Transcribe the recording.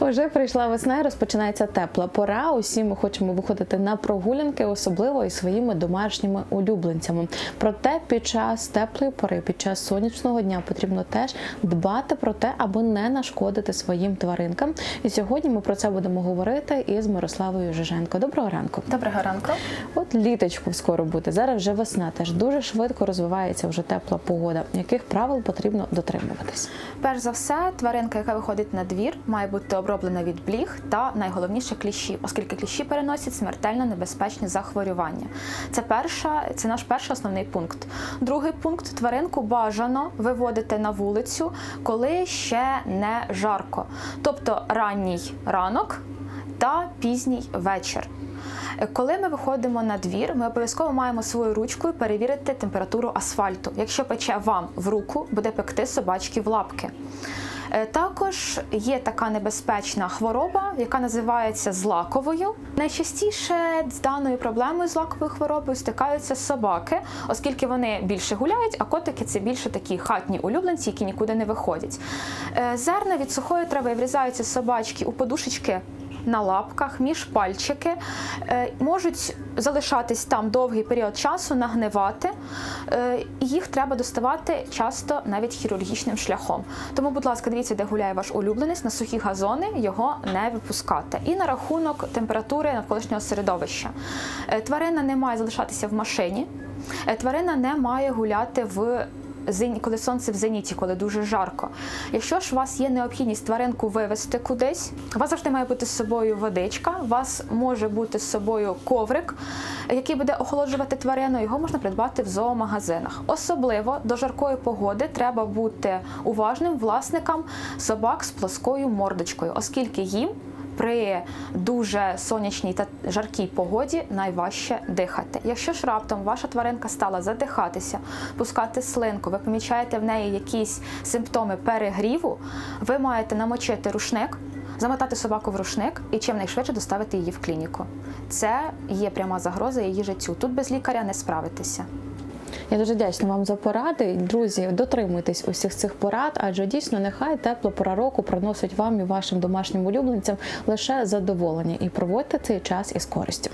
Уже прийшла весна і розпочинається тепла пора. Усі ми хочемо виходити на прогулянки, особливо із своїми домашніми улюбленцями. Проте під час теплої пори, під час сонячного дня потрібно теж дбати про те, аби не нашкодити своїм тваринкам. І сьогодні ми про це будемо говорити із Мирославою Жиженко. Доброго ранку. Доброго ранку. От літочку скоро буде. Зараз вже весна. Теж дуже швидко розвивається вже тепла погода. Яких правил потрібно дотримуватись? Перш за все, тваринка, яка виходить на двір, має бути оброблена від бліг та найголовніше кліщі, оскільки кліщі переносять смертельно небезпечні захворювання. Це перша, це наш перший основний пункт. Другий пункт тваринку бажано виводити на вулицю, коли ще не жарко, тобто ранній ранок та пізній вечір. Коли ми виходимо на двір, ми обов'язково маємо свою ручкою перевірити температуру асфальту. Якщо пече вам в руку, буде пекти собачки в лапки. Е, Також є така небезпечна хвороба, яка називається злаковою. Найчастіше з даною проблемою з лаковою хворобою стикаються собаки, оскільки вони більше гуляють, а котики це більше такі хатні улюбленці, які нікуди не виходять. Е, Зерна від сухої трави врізаються собачки у подушечки на лапках, між пальчики, е, можуть залишатись там довгий період часу, нагнивати. Е, Їх треба доставати часто навіть хірургічним шляхом. Тому, будь ласка, дивіться, де гуляє ваш улюбленець, на сухі газони його не випускати. І на рахунок температури навколишнього середовища. Е, Тварина не має залишатися в машині, тварина не має гуляти в коли сонце в зеніті, коли дуже жарко. Якщо ж у вас є необхідність тваринку вивезти кудись, у вас завжди має бути з собою водичка, у вас може бути з собою коврик, який буде охолоджувати тварину. Його можна придбати в зоомагазинах. Особливо до жаркої погоди треба бути уважним власникам собак з плоскою мордочкою, оскільки їм при дуже сонячній та жаркій погоді найважче дихати. Якщо ж раптом ваша тваринка стала задихатися, пускати слинку, ви помічаєте в неї якісь симптоми перегріву, ви маєте намочити рушник. Замотати собаку в рушник і чим найшвидше доставити її в клініку. Це є пряма загроза її життю. Тут без лікаря не справитися. Я дуже вдячна вам за поради. Друзі, дотримуйтесь усіх цих порад, адже дійсно нехай тепла пора року приносить вам і вашим домашнім улюбленцям лише задоволення і проводьте цей час із користю.